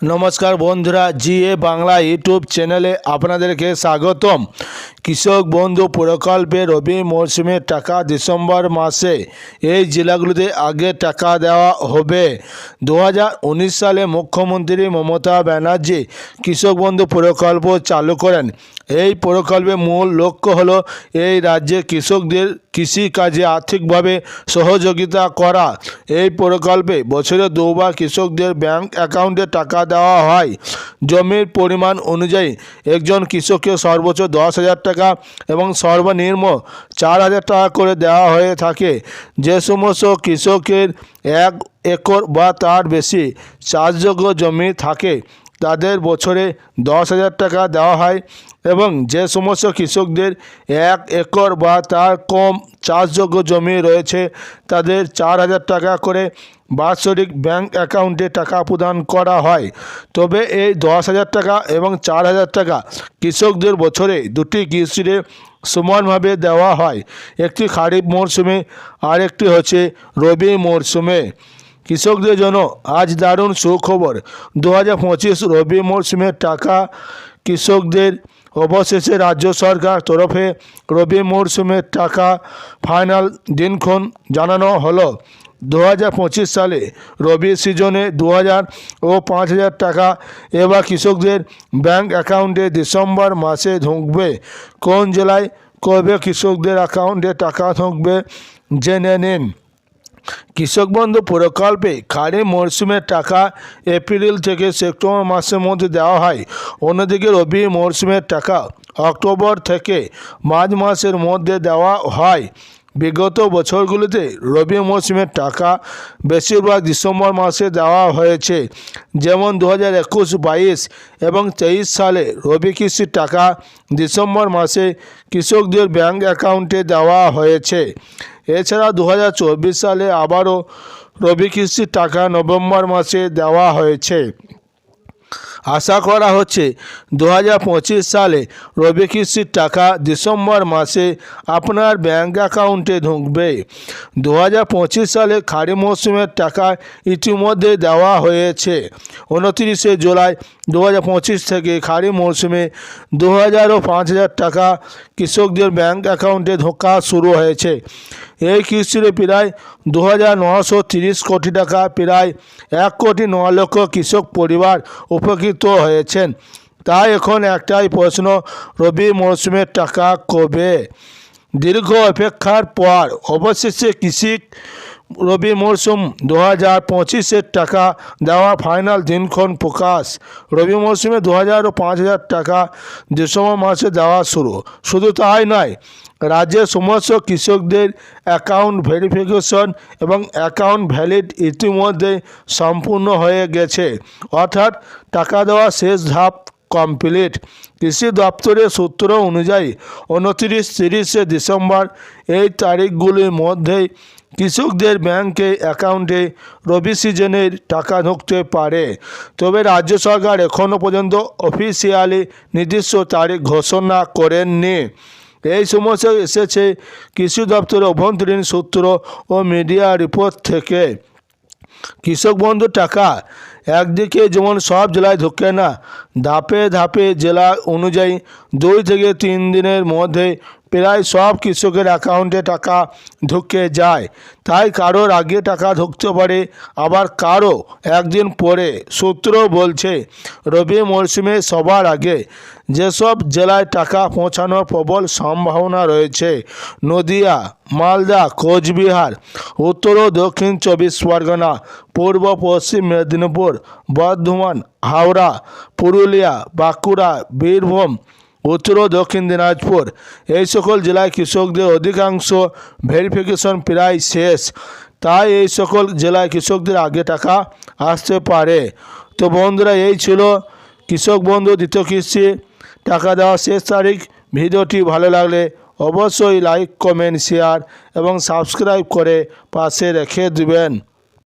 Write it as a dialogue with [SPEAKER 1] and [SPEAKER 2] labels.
[SPEAKER 1] নমস্কার বন্ধুরা, GA Bangla YouTube চ্যানেলে আপনাদেরকে স্বাগতম। কৃষক বন্ধু প্রকল্পে রবি মরশুমে টাকা ডিসেম্বর মাসে এই জেলাগুলিতে আগে টাকা দেওয়া হবে। দু হাজার উনিশ সালে মুখ্যমন্ত্রী মমতা ব্যানার্জি কৃষক বন্ধু প্রকল্প চালু করেন। এই প্রকল্পের মূল লক্ষ্য হলো এই রাজ্যে কৃষকদের কৃষিকাজে আর্থিকভাবে সহযোগিতা করা। এই প্রকল্পে বছরে দুবার কৃষকদের ব্যাংক অ্যাকাউন্টে টাকা দেওয়া হয়। জমির পরিমাণ অনুযায়ী একজন কৃষককে সর্বোচ্চ দশ হাজার টাকা এবং সর্বনিম্ন চার হাজার টাকা করে দেওয়া হয়ে থাকে। যে সমস্ত কৃষকের এক একর বা তার বেশি চাষযোগ্য জমি থাকে তাদের বছরে দশ হাজার টাকা দেওয়া হয় এবং যে সমস্ত কৃষকদের এক একর বা তার কম চাষযোগ্য জমি রয়েছে, তাদের চার হাজার টাকা করে বাৎসরিক ব্যাংক অ্যাকাউন্টে টাকা প্রদান করা হয়। তবে এই দশ হাজার টাকা এবং চার হাজার টাকা কৃষকদের বছরে দুটি কিস্তিতে সমানভাবে দেওয়া হয়। একটি খারিফ মরশুমে আর একটি হচ্ছে রবি মরশুমে। কৃষকদের জন্য আজ দারুণ সুখবর। দু হাজার পঁচিশ রবি মরশুমের টাকা কৃষকদের অবশেষে রাজ্য সরকার তরফে রবি মরশুমের টাকা ফাইনাল দিনক্ষণ জানানো হলো। দু হাজার পঁচিশ সালে রবি সিজনে দু হাজার ও পাঁচ হাজার টাকা এবার কৃষকদের ব্যাংক অ্যাকাউন্টে ডিসেম্বর মাসে ঢুকবে। কোন জেলায় কবে কৃষকদের অ্যাকাউন্টে টাকা ঢুকবে, জেনে নিন। কৃষক বন্ধু প্রকল্পে খারিফ মরশুমের টাকা এপ্রিল থেকে সেপ্টেম্বর মাসের মধ্যে দেওয়া হয়। অন্যদিকে রবি মরশুমের টাকা অক্টোবর থেকে মার্চ মাসের মধ্যে দেওয়া হয়। বিগত বছরগুলিতে রবি মরশুমের টাকা বেশিরভাগ ডিসেম্বর মাসে দেওয়া হয়েছে। যেমন দু হাজার একুশ বাইশ এবং তেইশ সালে রবি কৃষির টাকা ডিসেম্বর মাসে কৃষকদের ব্যাংক অ্যাকাউন্টে দেওয়া হয়েছে। এছাড়া দু হাজার চব্বিশ সালে আবারও রবি কৃষির টাকা নভেম্বর মাসে দেওয়া হয়েছে। আশা করা হচ্ছে দু হাজার পঁচিশ সালে রবি কৃষির টাকা ডিসেম্বর মাসে আপনার ব্যাঙ্ক অ্যাকাউন্টে ঢুকবে। দু সালে খারিফ মৌসুমের টাকা ইতিমধ্যে দেওয়া হয়েছে। উনত্রিশে জুলাই দু হাজার পঁচিশ থেকে খারিফ মৌসুমে দু হাজার ও পাঁচ হাজার টাকা কৃষকদের ব্যাঙ্ক অ্যাকাউন্টে ঢোকা শুরু হয়েছে। এই কিস্তিতে প্রায় দু হাজার নশো তিরিশ কোটি টাকা, প্রায় এক কোটি ন লক্ষ কৃষক পরিবার উপকৃত হয়েছেন। তাই এখন একটাই প্রশ্ন, রবি মরশুমের টাকা কবে? দীর্ঘ অপেক্ষার পর অবশেষে কৃষি রবি মরশুম দু হাজার পঁচিশের টাকা দেওয়া ফাইনাল দিনক্ষণ প্রকাশ। রবি মরশুমে দু হাজার ও পাঁচ হাজার টাকা ডিসেম্বর মাসে দেওয়া শুরু। শুধু তাই নয়, রাজ্যের সমস্ত কৃষকদের অ্যাকাউন্ট ভেরিফিকেশন এবং অ্যাকাউন্ট ভ্যালিড ইতিমধ্যে সম্পূর্ণ হয়ে গেছে। অর্থাৎ টাকা দেওয়া শেষ ধাপ কমপ্লিট কৃষি দপ্তরের সূত্র অনুযায়ী, উনত্রিশ তিরিশে ডিসেম্বর এই তারিখগুলির মধ্যেই কৃষকদের ব্যাংকে অ্যাকাউন্টে রবি সিজনের টাকা ঢুকতে পারে। তবে রাজ্য সরকার এখনও পর্যন্ত অফিসিয়ালি নির্দিষ্ট তারিখ ঘোষণা করেননি। এই সমস্যা এসেছে কৃষি দপ্তরের অভ্যন্তরীণ সূত্র ও মিডিয়া রিপোর্ট থেকে। কৃষক বন্ধু টাকা একদিকে যেমন সব জেলায় ঢুকে না, ধাপে ধাপে জেলা অনুযায়ী দুই থেকে তিন দিনের মধ্যে প্রায় সব কৃষকের অ্যাকাউন্টে টাকা ঢুকে যায়। তাই কারোর আগে টাকা ঢুকতে পারে, আবার কারও একদিন পরে, সূত্র বলছে। রবি মরশুমে সবার আগে যেসব জেলায় টাকা পৌঁছানোর প্রবল সম্ভাবনা রয়েছে, নদিয়া, মালদা, কোচবিহার, উত্তর ও দক্ষিণ চব্বিশ পরগনা পূর্ব, পশ্চিম মেদিনীপুর, বর্ধমান, হাওড়া, পুরুলিয়া, বাঁকুড়া, বীরভূম, উত্তর ও দক্ষিণ দিনাজপুর। এই সকল জেলায় কৃষকদের অধিকাংশ ভেরিফিকেশন প্রায় শেষ। তাই এই সকল জেলায় কৃষকদের আগে টাকা আসতে পারে। তো বন্ধুরা, এই ছিল কৃষক বন্ধু দ্বিতীয় কিস্তি। টাকা দেওয়ার শেষ তারিখ। ভিডিওটি ভালো লাগলে অবশ্যই লাইক, কমেন্ট, শেয়ার এবং সাবস্ক্রাইব করে পাশে রেখে দেবেন।